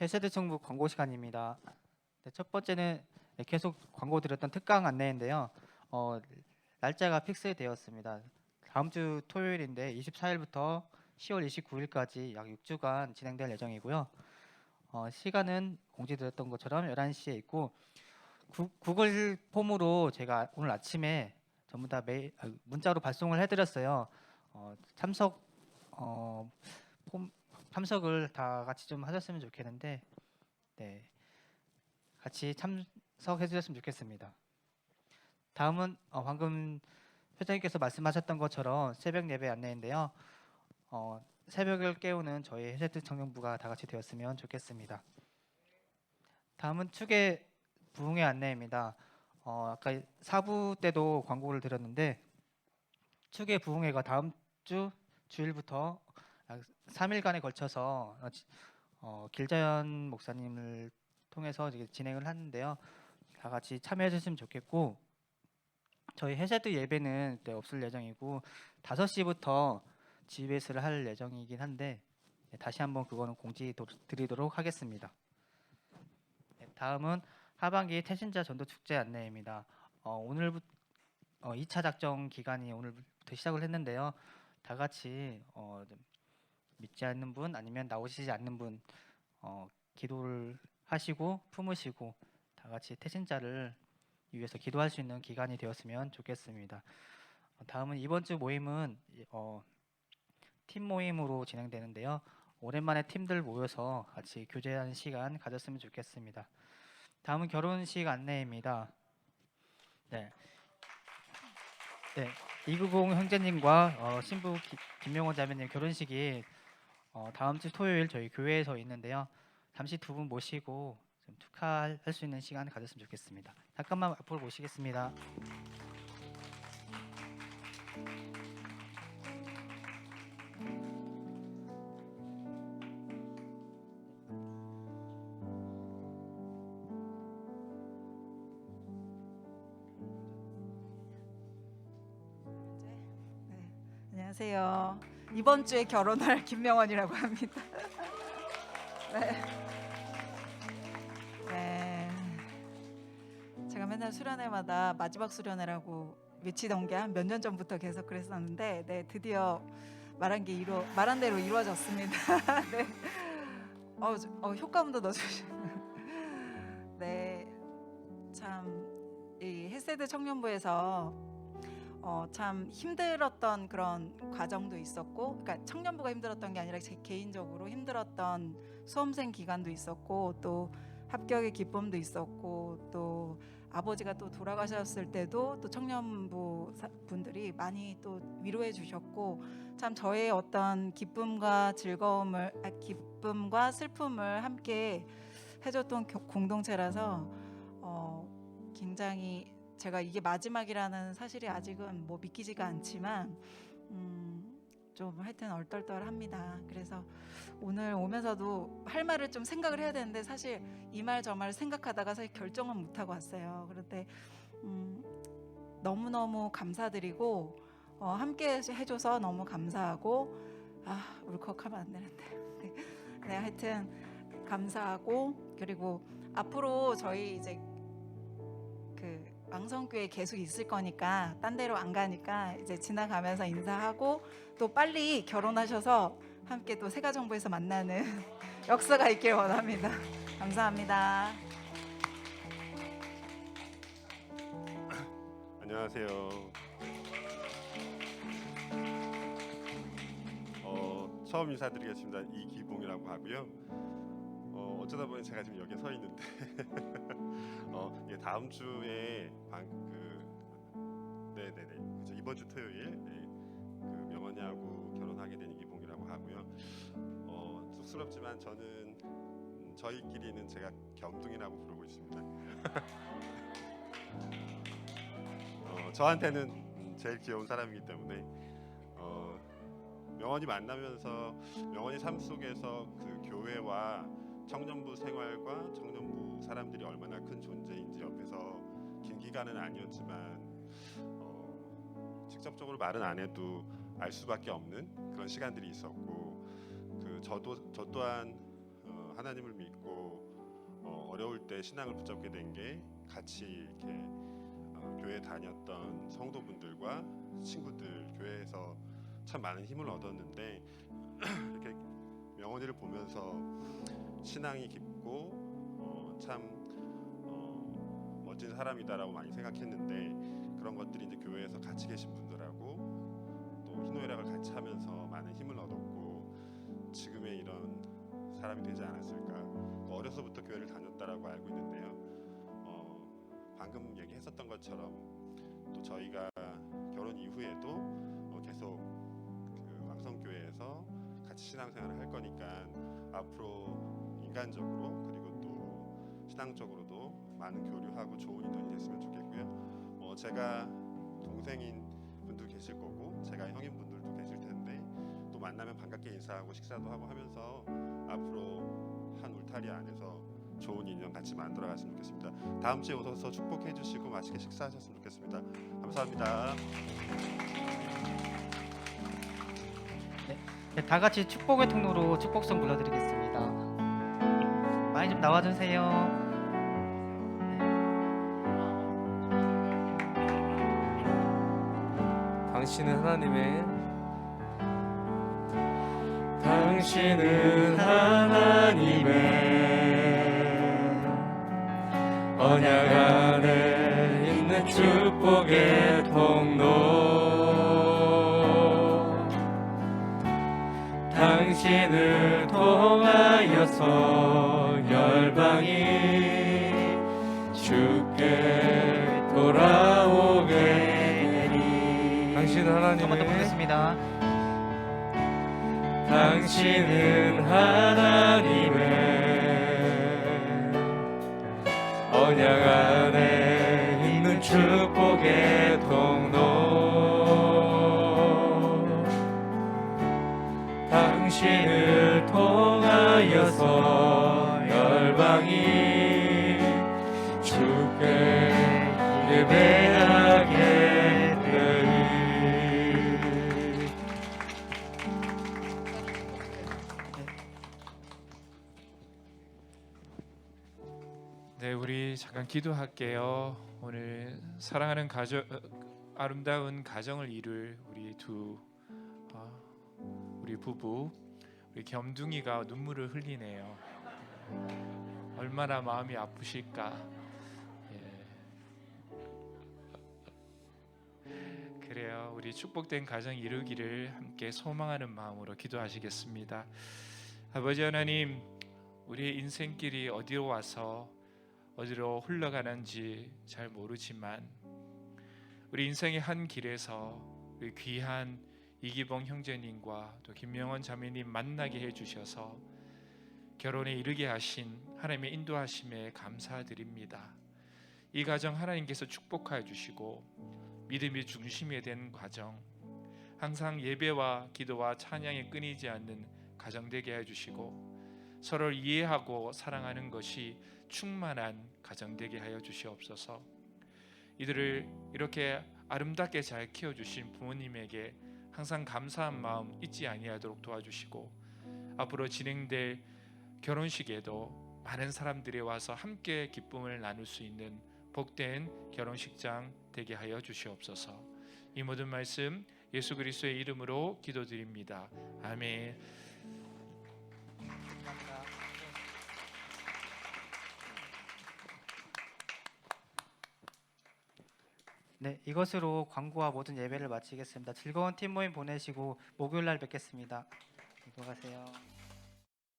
헬스드 정부 광고 시간입니다. 네, 첫 번째는 네, 계속 광고 드렸던 특강 안내인데요. 어, 날짜가 픽스되었습니다. 다음 주 토요일인데 24일부터 10월 29일까지 약 6주간 진행될 예정이고요. 어, 시간은 공지드렸던 것처럼 11시에 있고 구, 구글 폼으로 제가 오늘 아침에 전부 다 메일, 아, 문자로 발송을 해드렸어요. 어, 참석 어, 폼, 참석을 다 같이 좀 하셨으면 좋겠는데 네 같이 참석해 주셨으면 좋겠습니다. 다음은 어, 방금 회장님께서 말씀하셨던 것처럼 새벽 예배 안내인데요. 어, 새벽을 깨우는 저희 해세트 청년부가 다 같이 되었으면 좋겠습니다. 다음은 축의 부흥회 안내입니다. 어, 아까 4부 때도 광고를 드렸는데 축의 부흥회가 다음 주 주일부터 약 3일간에 걸쳐서 어, 지- 어, 길자연 목사님을 통해서 진행을 하는데요. 다 같이 참여해 주시면 좋겠고 저희 해세드 예배는 그때 없을 예정이고 5시부터 GBS를 할 예정이긴 한데 네, 다시 한번 그거는 공지 도- 드리도록 하겠습니다. 네, 다음은 하반기 태신자 전도 축제 안내입니다. 어, 오늘부터 어, 2차 작정 기간이 오늘부터 시작을 했는데요. 다 같이 어, 좀 믿지 않는 분 아니면 나오시지 않는 분 어, 기도를 하시고 품으시고 다 같이 태신자를 위해서 기도할 수 있는 기간이 되었으면 좋겠습니다. 어, 다음은 이번 주 모임은 어, 팀 모임으로 진행되는데요. 오랜만에 팀들 모여서 같이 교제하는 시간 가졌으면 좋겠습니다. 다음은 결혼식 안내입니다. 네. 네. 이구공 형제님과 어, 신부 기- 김명원 자매님 결혼식이 어, 다음 주 토요일 저희 교회에서 있는데요. 잠시 두 분 모시고 좀 축하할 수 있는 시간 가졌으면 좋겠습니다. 잠깐만 앞으로 모시겠습니다. 네, 안녕하세요. 이번 주에 결혼할 김명원이라고 합니다. 네. 네. 제가 맨날 수련회마다 마지막 수련회라고 외치던 게 한 몇 년 전부터 계속 그랬었는데, 네 드디어 말한 게 이루 말한 대로 이루어졌습니다. 네. 어, 저- 어 효과음도 넣어주시. 네. 참이 헬세드 청년부에서 어, 참 힘들었던 그런 과정도 있었고, 그러니까 청년부가 힘들었던 게 아니라 제 개인적으로 힘들었던 수험생 기간도 있었고, 또 합격의 기쁨도 있었고, 또 아버지가 또 돌아가셨을 때도 또 청년부 사- 분들이 많이 또 위로해 주셨고, 참 저의 어떤 기쁨과 즐거움을, 아, 기쁨과 슬픔을 함께 해줬던 교- 공동체라서 어, 굉장히 제가 이게 마지막이라는 사실이 아직은 뭐 믿기지가 않지만 음, 좀 하여튼 얼떨떨합니다. 그래서 오늘 오면서도 할 말을 좀 생각을 해야 되는데 사실 이 말 저 말 생각하다가 사실 결정은 못 하고 왔어요. 그런데 음, 너무 너무 감사드리고 어, 함께 해줘서 너무 감사하고 아 울컥하면 안 되는데 네, 네 하여튼 감사하고 그리고 앞으로 저희 이제 그 왕성교회 계속 있을 거니까 딴 데로 안 가니까 이제 지나가면서 인사하고 또 빨리 결혼하셔서 함께 또 세가정부에서 만나는 역사가 있길 원합니다. 감사합니다. 안녕하세요. 어, 처음 인사드리겠습니다. 이기봉이라고 하고요. 어, 어쩌다 보니 제가 지금 여기에 서 있는데 어, 이게 다음 주에 방그 네네네 그죠 이번 주 토요일 네, 그 명언이하고 결혼하게 된 이기봉이라고 하고요. 어, 쑥스럽지만 저는 음, 저희끼리는 제가 겸둥이라고 부르고 있습니다. 어, 저한테는 음, 제일 귀여운 사람이기 때문에 어, 명언이 만나면서 명언이 삶 속에서 그 교회와 청년부 생활과 청년부 사람들이 얼마나 큰 존재인지 옆에서 긴 기간은 아니었지만 어, 직접적으로 말은 안 해도 알 수밖에 없는 그런 시간들이 있었고 그 저도 저 또한 어, 하나님을 믿고 어, 어려울 때 신앙을 붙잡게 된 게 같이 이렇게 어, 교회 다녔던 성도분들과 친구들 교회에서 참 많은 힘을 얻었는데 이렇게 명언이를 보면서 신앙이 깊고 어, 참 어, 멋진 사람이다라고 많이 생각했는데 그런 것들이 이제 교회에서 같이 계신 분들하고 또 희노애락을 같이 하면서 많은 힘을 얻었고 지금의 이런 사람이 되지 않았을까. 또 어려서부터 교회를 다녔다라고 알고 있는데요. 어, 방금 얘기했었던 것처럼 또 저희가 결혼 이후에도 어, 계속 그 왕성교회에서 같이 신앙생활을 할 거니까 앞으로 인간적으로 그리고 또 신앙적으로도 많은 교류하고 좋은 인연이 됐으면 좋겠고요. 어, 제가 동생인 분도 계실 거고 제가 형인 분들도 계실 텐데 또 만나면 반갑게 인사하고 식사도 하고 하면서 앞으로 한 울타리 안에서 좋은 인연 같이 만들어 갔으면 좋겠습니다. 다음 주에 오셔서 축복해 주시고 맛있게 식사하셨으면 좋겠습니다. 감사합니다. 네, 다 같이 축복의 통로로 축복성 불러드리겠습니다. 많이 좀 나와주세요. 당신은 하나님의 당신은 하나님의 언약 안에 있는 축복의 통로 당신을 통하여서 열방이 주께 돌아오게 되리 더 하나님의 보겠습니다. 당신은 하나님의 언약 안에 있는 축복의 통로 당신을 통하여서 네, 우리 잠깐 기도할게요. 오늘 사랑하는 가정 어, 아름다운 가정을 이룰 우리 두 어, 우리 부부 우리 겸둥이가 눈물을 흘리네요. 얼마나 마음이 아프실까. 그래요. 우리 축복된 가정 이루기를 함께 소망하는 마음으로 기도하시겠습니다. 아버지 하나님, 우리의 인생길이 어디로 와서 어디로 흘러가는지 잘 모르지만 우리 인생의 한 길에서 우리 귀한 이기봉 형제님과 또 김명원 자매님 만나게 해 주셔서 결혼에 이르게 하신 하나님의 인도하심에 감사드립니다. 이 가정 하나님께서 축복하여 주시고 믿음이 중심이 된 가정 항상 예배와 기도와 찬양에 끊이지 않는 가정 되게 해 주시고 서로를 이해하고 사랑하는 것이 충만한 가정 되게 하여 주시옵소서. 이들을 이렇게 아름답게 잘 키워 주신 부모님에게 항상 감사한 마음 잊지 아니하도록 도와주시고 앞으로 진행될 결혼식에도 많은 사람들이 와서 함께 기쁨을 나눌 수 있는 복된 결혼식장 되게 하여 주시옵소서. 이 모든 말씀 예수 그리스도의 이름으로 기도드립니다. 아멘. 네, 이것으로 광고와 모든 예배를 마치겠습니다. 즐거운 팀 모임 보내시고 목요일 날 뵙겠습니다. 수고하세요.